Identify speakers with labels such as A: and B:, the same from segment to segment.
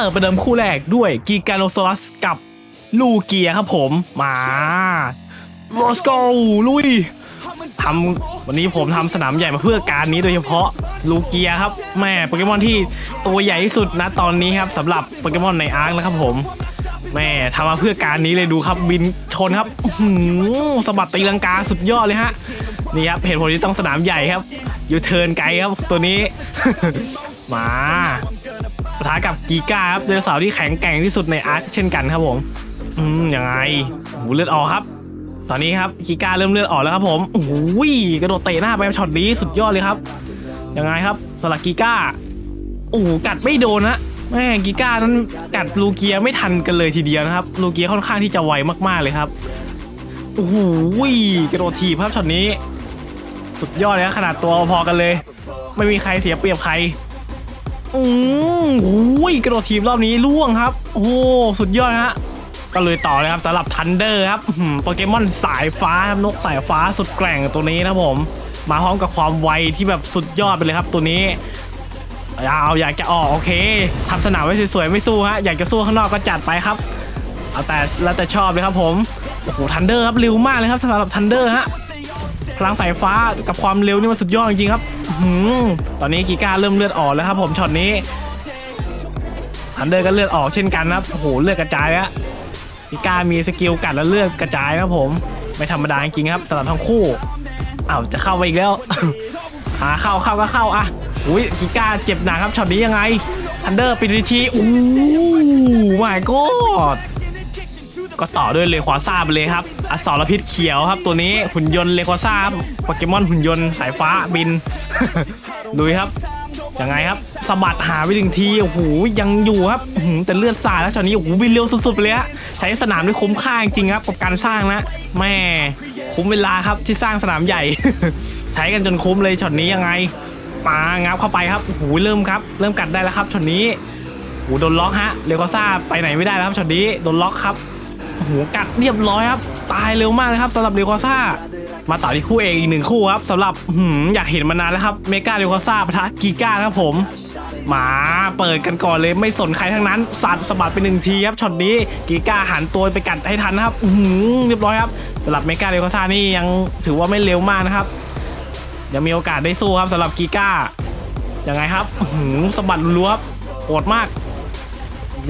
A: ปิดประเดิมคู่แรกด้วยกีการโนซอรัสกับลูเกียครับผมมาโรสโกลุยทำวันนี้ผมทำสนามใหญ่มาเพื่อการนี้โดยเฉพาะลูเกียครับแม่โปเกมอนที่ตัวใหญ่ที่สุดนะตอนนี้ครับสำหรับโปเกมอนในอาร์คนะครับผมแม่ทำมาเพื่อการนี้เลยดูครับบินชนครับหือสะบัดตีลังกาสุดยอดเลยฮะนี่ครับเหตุผลที่ต้องสนามใหญ่ครับยูเทิร์นไกลครับตัวนี้ มา ปะทะกับกีก้าครับไดโนเสาร์ที่แข็งแกร่งที่สุดในอาร์คเช่นกันครับผมอืมยังไงโอ้โหเลือดออกครับ ตอนนี้ครับกีก้าเริ่มเลือดออกแล้วครับผมโอ้โหกระโดดเตะหน้าไปช็อตนี้สุดยอดเลยครับยังไงครับสลักกีก้าโอ้กัดไม่โดนนะแม่กีก้านั้นกัดลูเกียไม่ทันกันเลยทีเดียวนะครับ ลูเกียค่อนข้างที่จะไวมากๆเลยครับโอ้โหกระโดดถีบครับช็อตนี้ สุดยอดเลยขนาดตัวพอกันเลย ไม่มีใครเสียเปรียบใคร อืมโอ้ยกระโดดทีมรอบนี้ล่วงครับ โอ้โหสุดยอดฮะก็เลยต่อเลยครับสำหรับทันเดอร์ครับโปเกมอนสายฟ้าครับนกสายฟ้าสุดแกร่งตัวนี้นะผม มาพร้อมกับความไวที่แบบสุดยอดไปเลยครับตัวนี้เอาอยากจะออกโอเคทำสนามไว้สวยๆไม่สู้ฮะอยากจะสู้ข้างนอกก็จัดไปครับเอาแต่แล้วแต่ชอบเลยครับผมโอ้โหทันเดอร์ครับเร็วมากเลยครับสำหรับทันเดอร์ฮะพลังสายฟ้ากับความเร็วนี่มันสุดยอดจริงๆครับ หือตอนนี้กีก้าเริ่มเลือดออกแล้วครับผมช็อตนี้ทันเดอร์ก็เลือดออกเช่นกันนะครับโอ้โหเลือดกระจายแล้วกีก้ามีสกิลกัดแล้วเลือดกระจายนะครับผมไม่ธรรมดาจริงครับสำหรับทั้งคู่อ้าวจะเข้าไปอีกแล้วหาเข้าเข้าก็เข้าอะอุ้ยกีก้าเจ็บหนักครับช็อตนี้ยังไงทันเดอร์ปิดวิธีอู้ไม่ ก็ต่อด้วยเลควาซ่าไปเลยครับอสรพิษเขียวครับ ตัวนี้หุ่นยนต์เลควาซ่าโปเกมอนหุ่นยนต์สายฟ้าบินดูครับยังไงครับสะบัดหาไปถึงทีโอ้โหยังอยู่ครับแต่เลือดสาดแล้วช็อตนี้โอ้โหบินเร็วสุดๆไปเลยฮะใช้สนามได้คุ้มค่าจริงครับกับการสร้างนะแม่คุ้มเวลาครับที่สร้างสนามใหญ่ ใช้กันจนคุ้มเลยช็อตนี้ยังไงมางับเข้าไปครับโอ้โหเริ่มครับ เริ่มกัดได้แล้วครับช็อตนี้โอ้โหโดนล็อกฮะเลควาซ่าไปไหนไม่ได้แล้วครับช็อตนี้โดนล็อกครับ โอ้โหกัดเรียบร้อยครับ ตายเร็วมากเลยครับสำหรับเรควาซ่ามาต่อที่คู่เอกอีกหนึ่งคู่ครับสำหรับหืมอยากเห็นมานานแล้วครับเมกาเรควาซ่าปะทะกีก้าครับผมมาเปิดกันก่อนเลยไม่สนใครทั้งนั้นสัตว์สะบัดไปหนึ่งทีครับช็อตนี้กีก้าหันตัวไปกัดให้ทันครับหือเรียบร้อยครับสำหรับเมกาเรควาซ่านี่ยังถือว่าไม่เร็วมากนะครับยังมีโอกาสได้สู้ครับสำหรับกีก้ายังไงครับหือสะบัดรัวครับโหดมาก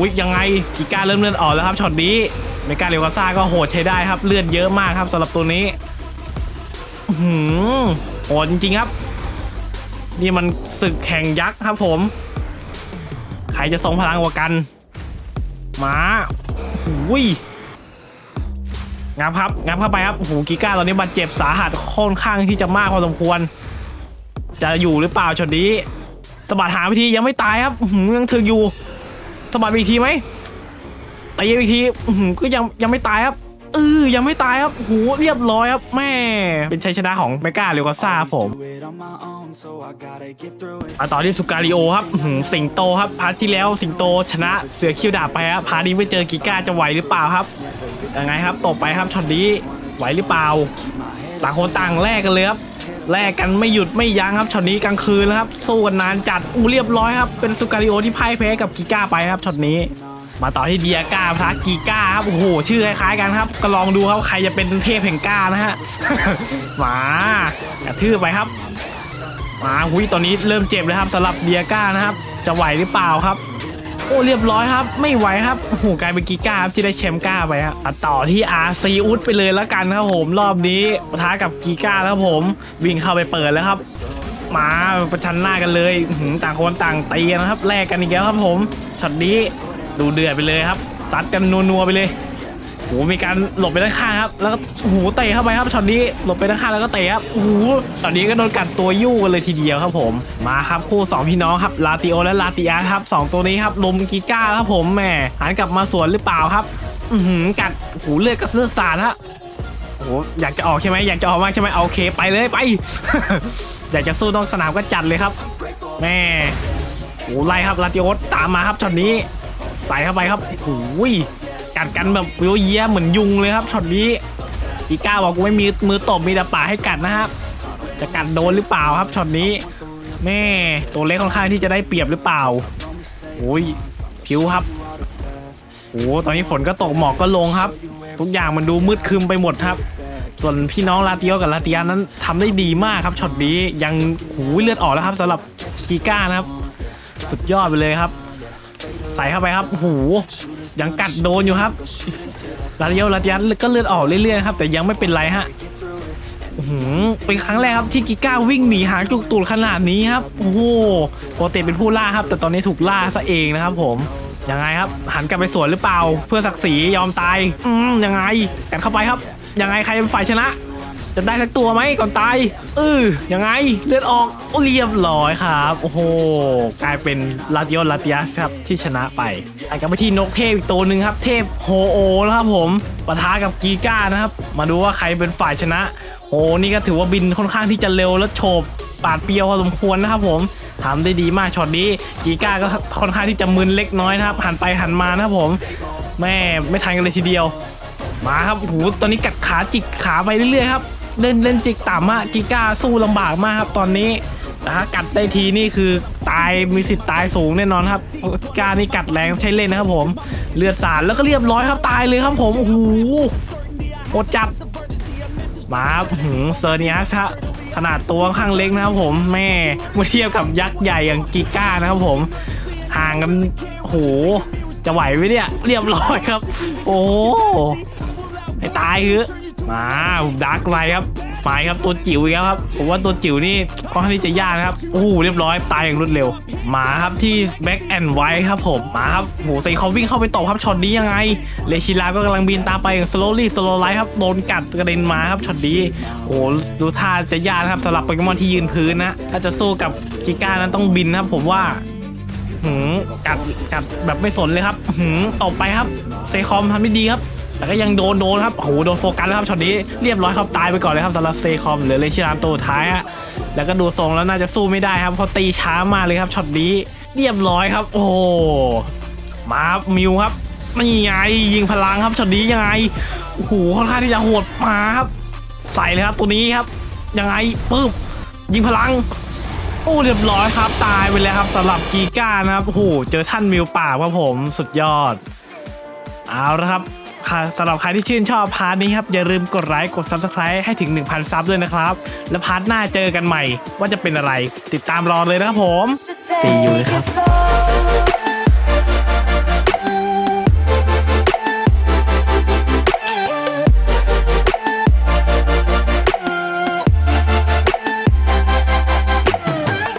A: วิยังไงกีก้าเริ่มเลือดออกแล้วครับช็อตนี้ เมกาเลวาซ่าก็โหดใช้ได้ครับ เลือดเยอะมากครับสำหรับตัวนี้หือโหดจริงๆครับ นี่มันศึกแข่งยักษ์ครับผม ใครจะทรงพลังกว่ากันมาหุยงับครับงับเข้าไปครับโอ้โหกีก้าตอนนี้บาดเจ็บสาหัสค่อนข้างที่จะมากพอสมควร จะอยู่หรือเปล่าช็อตนี้สะบัดหาวิธียังไม่ตายครับหือยังถึกอยู่สะบัดไปอีกทีไหม ตีอีกทีอื้อหือก็ยังยังไม่ตายครับเออยังไม่ตายครับโหเรียบร้อยครับแม่เป็นชัยชนะของเมกาเรวกาซ่าผมมาต่อที่สุการิโอครับสิงโตครับพาร์ทที่แล้วสิงโตชนะเสือคิวดาบไปครับพาร์ทนี้ไปเจอกิก้าจะไหวหรือเปล่าครับยังไงครับตบไปครับช็อตนี้ไหวหรือเปล่า ต่างคนต่างแลกกันเลยครับแลกกันไม่หยุดไม่ยั้งครับช็อตนี้กลางคืนแล้วครับสู้กันนานจัดอู้เรียบร้อยครับเป็นสุการิโอที่พ่ายแพ้กับกิก้าไปครับช็อตนี้ มาต่อที่เดียก้าพระกีก้าครับโอ้โหชื่อคล้ายๆกันครับ ก็ลองดูครับใครจะเป็นเทพแห่งก้านะฮะมากระทืบไปครับมาหุยตอนนี้เริ่มเจ็บเลยครับสำหรับเดียก้านะครับ จะไหวหรือเปล่าครับ โอ้เรียบร้อยครับ ไม่ไหวครับโอ้โหกลายเป็นกีก้าครับที่ได้แชมป์ก้าไปฮะอะต่อที่อาร์ซีอุดไปเลยแล้วกันครับผมรอบนี้ปะทะกับกีก้าครับผมวิ่งเข้าไปเปิดแล้วครับมาประชันหน้ากันเลยหือต่างคนต่างตีกันนะครับแลกกันอีกแล้วครับผมช็อตนี้ ดูเดือดไปเลยครับซัดกันนัวๆไปเลยโหมีการหลบไปด้านข้างครับแล้วก็โอ้โหเตะเข้าไปครับช็อตนี้หลบไปด้านข้างแล้วก็เตะครับโอ้โหตอนนี้ก็โดนกัดตัวยู่กันเลยทีเดียวครับผมมาครับคู่สองพี่น้องครับลาติโอและลาติอาครับสองตัวนี้ครับลมกีก้าครับผมแหมหันกลับมาสวนหรือเปล่าครับ อือหือกัดโอ้โหเลือดกระเสื้อสาดฮะโอ้โหอยากจะออกใช่ไหมอยากจะออกมากใช่ไหมโอเคไปเลยไป อยากจะสู้นอกสนามก็จัดเลยครับแม่โอ้ไล่ครับลาติโอตามมาครับช็อตนี้ ใส่เข้าไปครับโอ้ยกัดกันแบบโยเยียเหมือนยุงเลยครับช็อตนี้อีก้าบอกกูไม่มีมือตบมีแต่ป่าให้กัดนะครับ จะกัดโดนหรือเปล่าครับช็อตนี้แม่ตัวเล็กค่อนข้างที่จะได้เปรียบหรือเปล่าโอ้ยคิ้วครับโอ้ตอนนี้ฝนก็ตกหมอกก็ลงครับ ทุกอย่างมันดูมืดคึมไปหมดครับ ส่วนพี่น้องลาตียวกับลาตียนั้นทำได้ดีมากครับช็อตนี้ยังหูเลือดออกแล้วครับสำหรับกีก้านะครับ สุดยอดไปเลยครับ ส่เข้าไปครับหูยังกัดโดนอยู่ครับลาเตียวลาเตียก็เลือดออกเรื่อยๆครับแต่ยังไม่เป็นไรฮะหือเป็นครั้งแรกครับที่กิก้าวิ่งหนีหางจุกตูดขนาดนี้ครับโอ้โหปกติเป็นผู้ล่าครับ แต่ตอนนี้ถูกล่าซะเองนะครับ ผมยังไงครับ หันกลับไปสวนหรือเปล่า เพื่อศักดิ์ศรียอมตายอืมยังไงกันเข้าไปครับยังไงใครเป็นฝ่ายชนะ จะได้สักตัวไหมก่อนตายเออยังไงเลือดออกโอ้เรียบร้อยครับ โอ้โห กลายเป็นลาติโอลาติยัสครับที่ชนะไปไปกันไปที่นกเทพอีกตัวหนึ่งครับ เทพโฮโอนะครับผมปะทะกับกีก้านะครับ มาดูว่าใครเป็นฝ่ายชนะ โอ้นี่ก็ถือว่าบินค่อนข้างที่จะเร็วและโฉบปาดเปรียวพอสมควรนะครับผมทำได้ดีมากช็อตนี้กีก้าก็ค่อนข้างที่จะมึนเล็กน้อยนะครับ หันไปหันมานะครับผม แม่ไม่ทันกันเลยทีเดียว มาครับโอ้โหตอนนี้กัดขาจิกขาไปเรื่อยๆครับ เล่นเล่นจิกต่ำอะกิก้าสู้ลำบากมากครับตอนนี้แต่ถ้ากัดได้ทีนี่คือตายมีสิทธิ์ตายสูงแน่นอนครับเพราะกิก้านี่กัดแรงใช้เล่นนะครับผม เลือดสาดแล้วก็เรียบร้อยครับตายเลยครับผมโอ้โหโคตรจับมาครับหืมเซอร์เนียสฮะขนาดตัวข้างเล็กนะครับผมแม่เมื่อเทียบกับยักษ์ใหญ่อย่างกิก้านะครับผมห่างกันโอ้โหจะไหวไหมเนี่ยเรียบร้อยครับ โอ้ตายคือ มาดาร์กไลครับไปครับตัวจิ๋วอีกแล้วครับผมว่าตัวจิ๋วนี่ค่อนข้างที่จะยากนะครับโอ้โหเรียบร้อยตายอย่างรวดเร็ว มาครับที่แบ็กแอนด์ไวท์ครับผมมาครับโหใส่เขาวิ่งเข้าไปตบครับช็อตนี้ยังไงเลชิลาก็กำลังบินตามไปอย่าง slowly slow light ครับโดนกัดกระเด็นมาครับช็อตนี้โอ้ดูท่าจะยากนะครับสำหรับโปเกมอนที่ยืนพื้นนะถ้าจะสู้กับกิก้านั้นต้องบินนะครับผมว่าหืมกัดกัดแบบไม่สนเลยครับหืมตบไปครับเซคอมทำได้ดีครับ แต่ก็ยังโดนโดนครับโอ้โหโดนโฟกัสแล้วครับช็อตนี้เรียบร้อยครับตายไปก่อนเลยครับสำหรับเซคอมหรือเลชิลามตัวท้ายฮะแล้วก็ดูทรงแล้วน่าจะสู้ไม่ได้ครับเพราะตีช้ามากเลยครับช็อตนี้เรียบร้อยครับ โอ้มาครับมิวครับนี่ไงยิงพลังครับช็อตนี้ยังไงโอ้โหค่อนข้างที่จะโหดมาครับใส่เลยครับตัวนี้ครับยังไงปึ๊บยิงพลังโอ้เรียบร้อยครับ ตายไปแล้วครับสำหรับกีก้านะครับโอ้โหเจอท่านมิวป่าครับผมสุดยอด เอาละครับ สำหรับใครที่ชื่นชอบพาร์ทนี้ครับ อย่าลืมกดไลค์กด Subscribe ให้ถึง 1,000 ซับด้วยนะครับ แล้วพาร์ทหน้าเจอกันใหม่ว่าจะเป็นอะไร ติดตามรอเลยนะครับผม See you เลยครับ